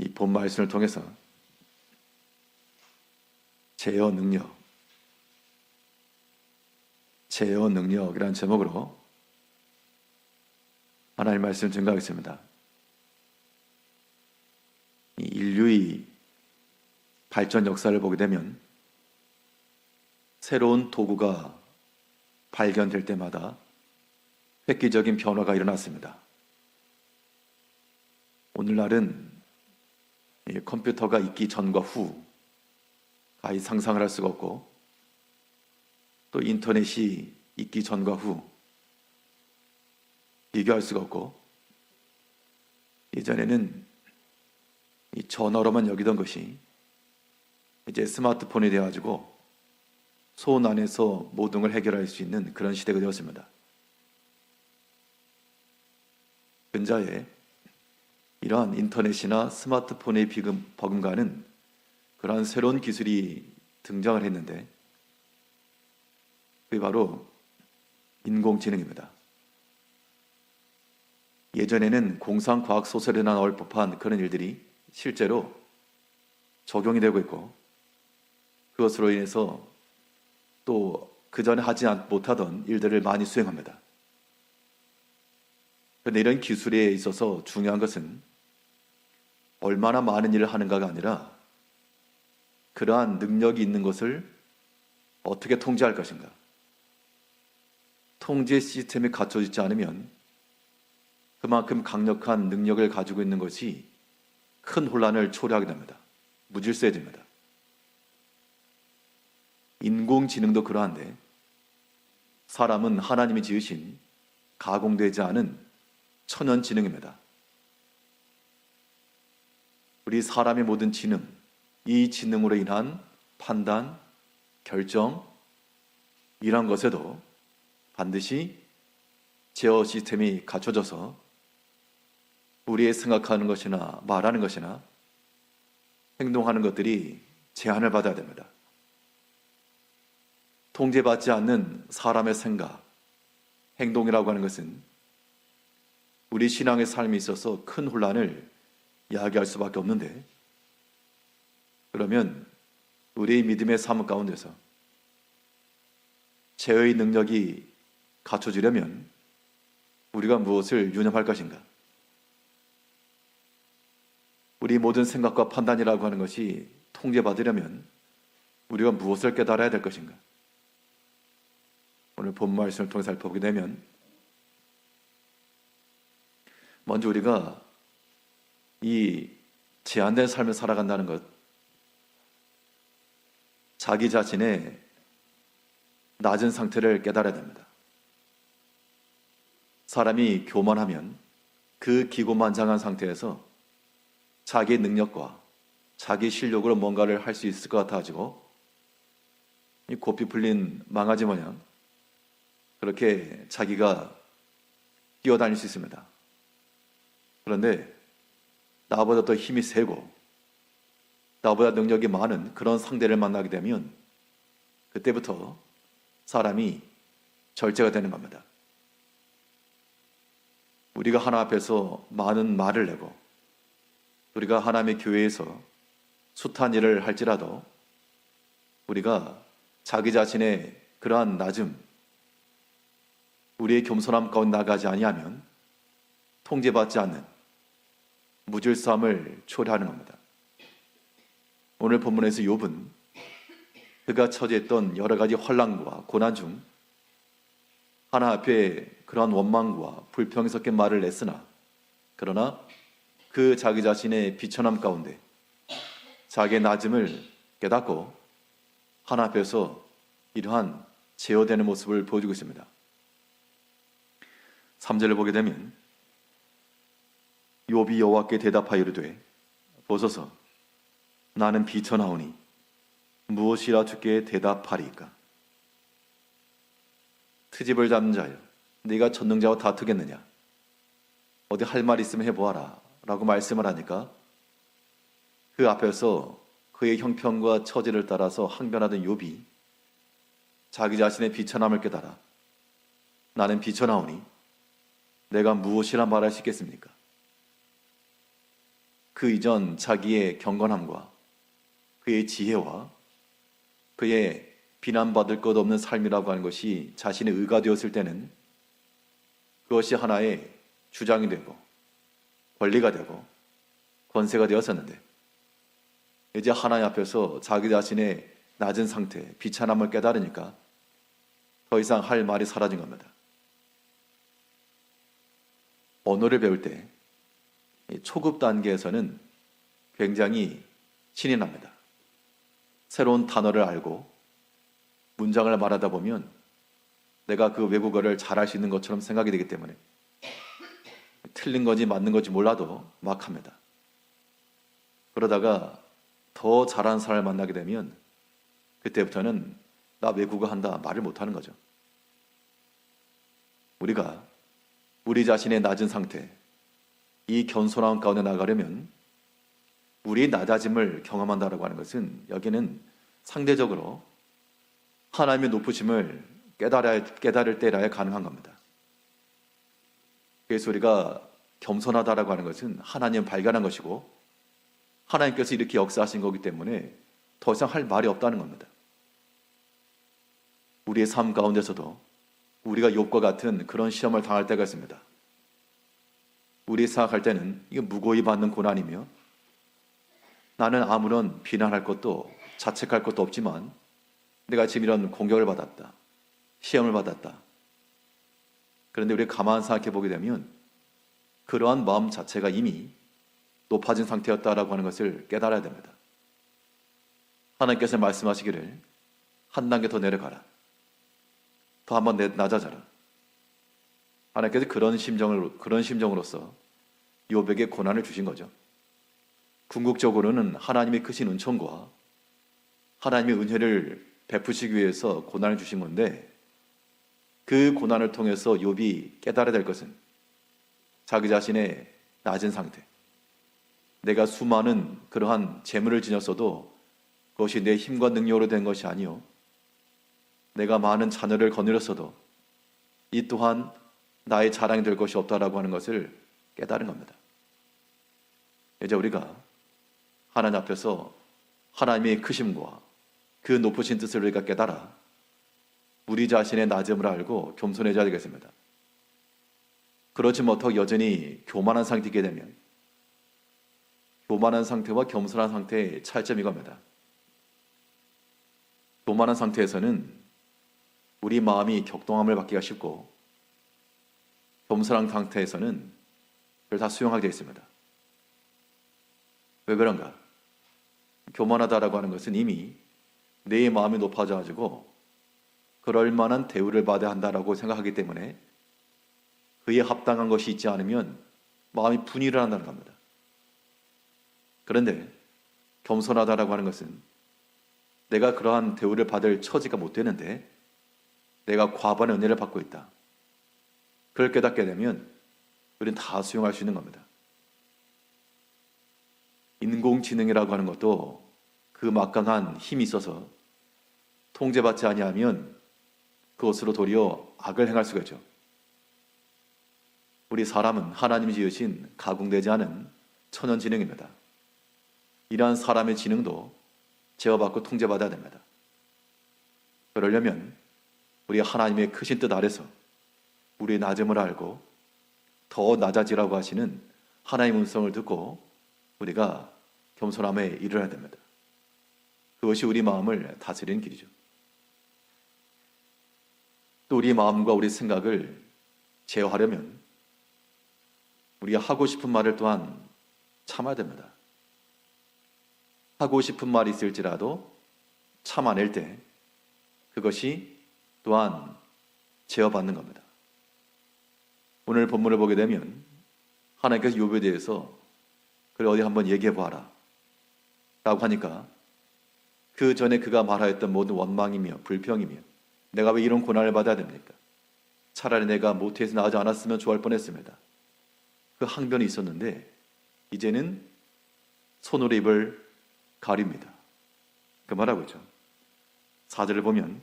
이 본 말씀을 통해서 제어 능력, 제어 능력이라는 제목으로 하나님 말씀을 증가하겠습니다. 이 인류의 발전 역사를 보게 되면 새로운 도구가 발견될 때마다 획기적인 변화가 일어났습니다. 오늘날은 이 컴퓨터가 있기 전과 후 아예 상상을 할 수가 없고 또 인터넷이 있기 전과 후 비교할 수가 없고 예전에는 이 전화로만 여기던 것이 이제 스마트폰이 되어가지고 손 안에서 모든 걸 해결할 수 있는 그런 시대가 되었습니다. 근자에 이러한 인터넷이나 스마트폰의 비금, 버금가는 그러한 새로운 기술이 등장을 했는데 그게 바로 인공지능입니다. 예전에는 공상과학 소설에나 나올 법한 그런 일들이 실제로 적용이 되고 있고 그것으로 인해서 또 그전에 하지 않- 못하던 일들을 많이 수행합니다. 그런데 이런 기술에 있어서 중요한 것은 얼마나 많은 일을 하는가가 아니라 그러한 능력이 있는 것을 어떻게 통제할 것인가. 통제 시스템이 갖춰지지 않으면 그만큼 강력한 능력을 가지고 있는 것이 큰 혼란을 초래하게 됩니다. 무질서해집니다. 인공지능도 그러한데 사람은 하나님이 지으신 가공되지 않은 천연지능입니다. 우리 사람의 모든 지능, 이 지능으로 인한 판단, 결정, 이런 것에도 반드시 제어 시스템이 갖춰져서 우리의 생각하는 것이나 말하는 것이나 행동하는 것들이 제한을 받아야 됩니다. 통제받지 않는 사람의 생각, 행동이라고 하는 것은 우리 신앙의 삶에 있어서 큰 혼란을 야기할 수밖에 없는데 그러면 우리의 믿음의 삶 가운데서 제어의 능력이 갖춰지려면 우리가 무엇을 유념할 것인가? 우리 모든 생각과 판단이라고 하는 것이 통제받으려면 우리가 무엇을 깨달아야 될 것인가? 오늘 본 말씀을 통해 살펴보게 되면 먼저 우리가 이 제한된 삶을 살아간다는 것, 자기 자신의 낮은 상태를 깨달아야 됩니다. 사람이 교만하면 그 기고만장한 상태에서 자기 능력과 자기 실력으로 뭔가를 할 수 있을 것 같아가지고 이 고삐 풀린 망아지 마냥 그렇게 자기가 뛰어다닐 수 있습니다. 그런데 나보다 더 힘이 세고 나보다 능력이 많은 그런 상대를 만나게 되면 그때부터 사람이 절제가 되는 겁니다. 우리가 하나 앞에서 많은 말을 내고 우리가 하나님의 교회에서 숱한 일을 할지라도 우리가 자기 자신의 그러한 낮음, 우리의 겸손함 가운데 나가지 아니하면 통제받지 않는 무질서함을 초래하는 겁니다. 오늘 본문에서 욥은 그가 처지했던 여러 가지 환란과 고난 중 하나 앞에 그러한 원망과 불평이 섞인 말을 냈으나 그러나 그 자기 자신의 비천함 가운데 자기의 낮음을 깨닫고 하나 앞에서 이러한 제어되는 모습을 보여주고 있습니다. 3절을 보게 되면 욥이 여호와께 대답하여 이르되 보소서 나는 비천하오니 무엇이라 주께 대답하리이까 트집을 잡는 자여 네가 전능자와 다투겠느냐 어디 할 말 있으면 해보아라 라고 말씀을 하니까 그 앞에서 그의 형편과 처지를 따라서 항변하던 욥이 자기 자신의 비천함을 깨달아 나는 비천하오니 내가 무엇이라 말할 수 있겠습니까? 그 이전 자기의 경건함과 그의 지혜와 그의 비난받을 것 없는 삶이라고 하는 것이 자신의 의가 되었을 때는 그것이 하나의 주장이 되고 권리가 되고 권세가 되었었는데 이제 하나님 앞에서 자기 자신의 낮은 상태, 비참함을 깨달으니까 더 이상 할 말이 사라진 겁니다. 언어를 배울 때이 초급 단계에서는 굉장히 신이 납니다. 새로운 단어를 알고 문장을 말하다 보면 내가 그 외국어를 잘할 수 있는 것처럼 생각이 되기 때문에 틀린 건지 맞는 건지 몰라도 막 합니다. 그러다가 더 잘하는 사람을 만나게 되면 그때부터는 나 외국어 한다 말을 못 하는 거죠. 우리가 우리 자신의 낮은 상태, 이 견손함 가운데 나가려면 우리의 낮아짐을 경험한다라고 하는 것은 여기는 상대적으로 하나님의 높으심을 깨달아야, 깨달을 때라야 가능한 겁니다. 그래서 우리가 겸손하다라고 하는 것은 하나님 발견한 것이고 하나님께서 이렇게 역사하신 거기 때문에 더 이상 할 말이 없다는 겁니다. 우리의 삶 가운데서도 우리가 욕과 같은 그런 시험을 당할 때가 있습니다. 우리 생각할 때는 이게 무고히 받는 고난이며 나는 아무런 비난할 것도 자책할 것도 없지만 내가 지금 이런 공격을 받았다. 시험을 받았다. 그런데 우리 가만 생각해 보게 되면 그러한 마음 자체가 이미 높아진 상태였다라고 하는 것을 깨달아야 됩니다. 하나님께서 말씀하시기를 한 단계 더 내려가라. 더 한번 낮아져라. 하나님께서 그런 심정을 그런 심정으로서 요백에 고난을 주신 거죠. 궁극적으로는 하나님의 크신 은총과 하나님의 은혜를 베푸시기 위해서 고난을 주신 건데 그 고난을 통해서 욥이 깨달아야 될 것은 자기 자신의 낮은 상태. 내가 수많은 그러한 재물을 지녔어도 그것이 내 힘과 능력으로 된 것이 아니요. 내가 많은 자녀를 거느렸어도 이 또한 나의 자랑이 될 것이 없다라고 하는 것을 깨달은 겁니다. 이제 우리가 하나님 앞에서 하나님의 크심과 그 높으신 뜻을 우리가 깨달아 우리 자신의 낮음을 알고 겸손해져야 되겠습니다. 그렇지 못하고 여전히 교만한 상태이게 되면 교만한 상태와 겸손한 상태의 차이점이 겁니다. 교만한 상태에서는 우리 마음이 격동함을 받기가 쉽고 겸손한 상태에서는 그걸 다 수용하게 되어 있습니다. 왜 그런가? 교만하다라고 하는 것은 이미 내 마음이 높아져 가지고 그럴 만한 대우를 받아야 한다라고 생각하기 때문에 그에 합당한 것이 있지 않으면 마음이 분위를 한다는 겁니다. 그런데 겸손하다라고 하는 것은 내가 그러한 대우를 받을 처지가 못 되는데 내가 과반의 은혜를 받고 있다. 그걸 깨닫게 되면 우리는 다 수용할 수 있는 겁니다. 인공지능이라고 하는 것도 그 막강한 힘이 있어서 통제받지 아니하면 그것으로 도리어 악을 행할 수가 있죠. 우리 사람은 하나님이 지으신 가공되지 않은 천연지능입니다. 이러한 사람의 지능도 제어받고 통제받아야 됩니다. 그러려면 우리 하나님의 크신 뜻 아래서 우리의 낮음을 알고 더 낮아지라고 하시는 하나님의 음성을 듣고 우리가 겸손함에 이르러야 됩니다. 그것이 우리 마음을 다스리는 길이죠. 또 우리 마음과 우리 생각을 제어하려면 우리가 하고 싶은 말을 또한 참아야 됩니다. 하고 싶은 말이 있을지라도 참아낼 때 그것이 또한 제어받는 겁니다. 오늘 본문을 보게 되면 하나님께서 욥에 대해서 그래 어디 한번 얘기해 보아라. 라고 하니까 그 전에 그가 말하였던 모든 원망이며 불평이며 내가 왜 이런 고난을 받아야 됩니까? 차라리 내가 모태에서 나지 않았으면 좋아할 뻔했습니다. 그 항변이 있었는데 이제는 손으로 입을 가립니다. 그 말하고 있죠. 사절을 보면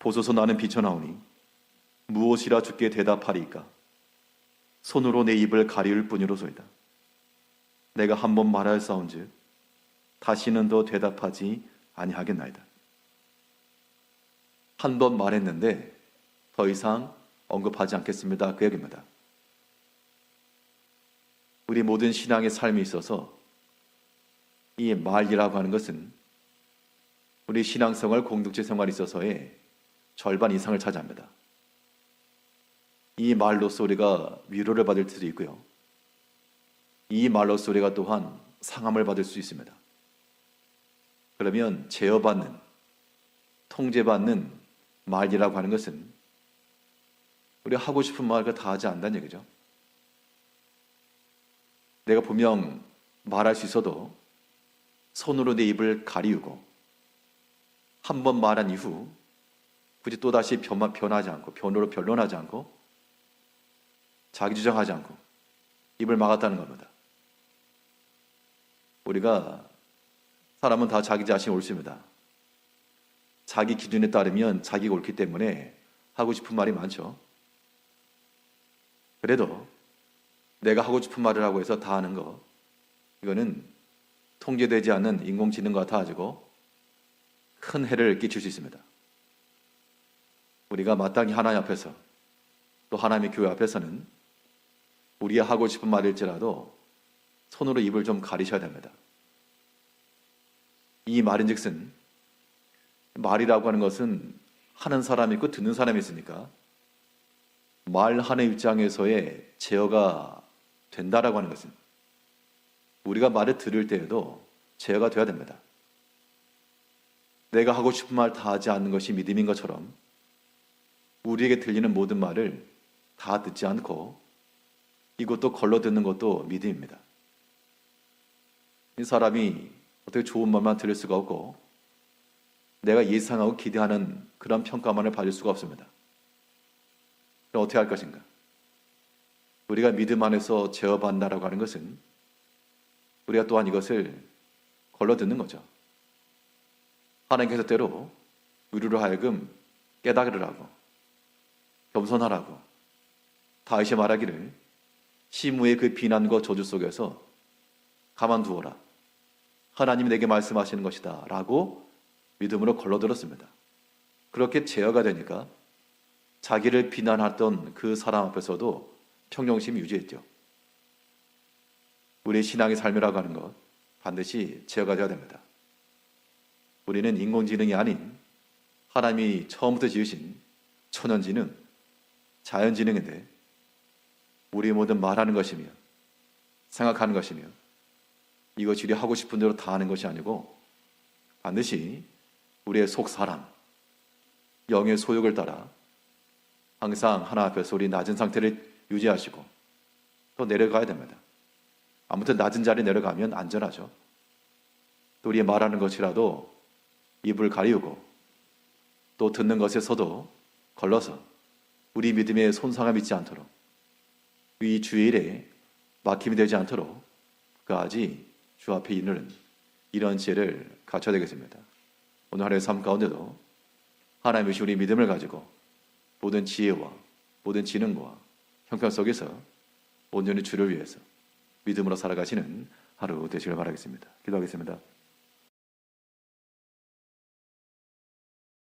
보소서 나는 비쳐나오니 무엇이라 주께 대답하리까 손으로 내 입을 가리울 뿐이로소이다. 내가 한 번 말하였사온즉 다시는 더 대답하지 아니하겠나이다. 한 번 말했는데 더 이상 언급하지 않겠습니다. 그 얘기입니다. 우리 모든 신앙의 삶에 있어서 이 말이라고 하는 것은 우리 신앙생활 공동체 생활에 있어서의 절반 이상을 차지합니다. 이 말로써 우리가 위로를 받을 수도 있고요. 이 말로써 우리가 또한 상함을 받을 수 있습니다. 그러면 제어받는, 통제받는 말이라고 하는 것은 우리 하고 싶은 말을 다 하지 않는다는 얘기죠. 내가 분명 말할 수 있어도 손으로 내 입을 가리우고 한 번 말한 이후 굳이 또다시 변, 변하지 않고 변으로 변론하지 않고 자기 주장하지 않고 입을 막았다는 겁니다. 우리가 사람은 다 자기 자신이 옳습니다. 자기 기준에 따르면 자기가 옳기 때문에 하고 싶은 말이 많죠. 그래도 내가 하고 싶은 말을 하고 해서 다 하는 거 이거는 통제되지 않는 인공지능과 같아가지고 큰 해를 끼칠 수 있습니다. 우리가 마땅히 하나님 앞에서 또 하나님의 교회 앞에서는 우리가 하고 싶은 말일지라도 손으로 입을 좀 가리셔야 됩니다. 이 말인즉슨 말이라고 하는 것은 하는 사람이 있고 듣는 사람이 있으니까 말하는 입장에서의 제어가 된다라고 하는 것은 우리가 말을 들을 때에도 제어가 돼야 됩니다. 내가 하고 싶은 말 다 하지 않는 것이 믿음인 것처럼 우리에게 들리는 모든 말을 다 듣지 않고 이것도 걸러 듣는 것도 믿음입니다. 이 사람이 어떻게 좋은 말만 들을 수가 없고 내가 예상하고 기대하는 그런 평가만을 받을 수가 없습니다. 그럼 어떻게 할 것인가? 우리가 믿음 안에서 제어받는다라고 하는 것은 우리가 또한 이것을 걸러 듣는 거죠. 하나님께서 때로 우리로 하여금 깨달으라고 겸손하라고 다윗이 말하기를 시무의 그 비난과 저주 속에서 가만두어라. 하나님이 내게 말씀하시는 것이다. 라고 믿음으로 걸러들었습니다. 그렇게 제어가 되니까 자기를 비난했던 그 사람 앞에서도 평정심이 유지했죠. 우리의 신앙의 삶이라고 하는 것 반드시 제어가 되어야 됩니다. 우리는 인공지능이 아닌 하나님이 처음부터 지으신 천연지능, 자연지능인데 우리 모든 말하는 것이며 생각하는 것이며 이것이 우리 하고 싶은 대로 다 하는 것이 아니고 반드시 우리의 속 사람, 영의 소욕을 따라 항상 하나 앞에서 우리 낮은 상태를 유지하시고 또 내려가야 됩니다. 아무튼 낮은 자리에 내려가면 안전하죠. 또 우리의 말하는 것이라도 입을 가리우고 또 듣는 것에서도 걸러서 우리 믿음에 손상함 있지 않도록 이 주일에 막힘이 되지 않도록 그까지 주 앞에 있는 이런 지혜를 갖춰야 되겠습니다. 오늘 하루의 삶 가운데도 하나님의 우리 믿음을 가지고 모든 지혜와 모든 지능과 형편 속에서 온전히 주를 위해서 믿음으로 살아가시는 하루 되시길 바라겠습니다. 기도하겠습니다.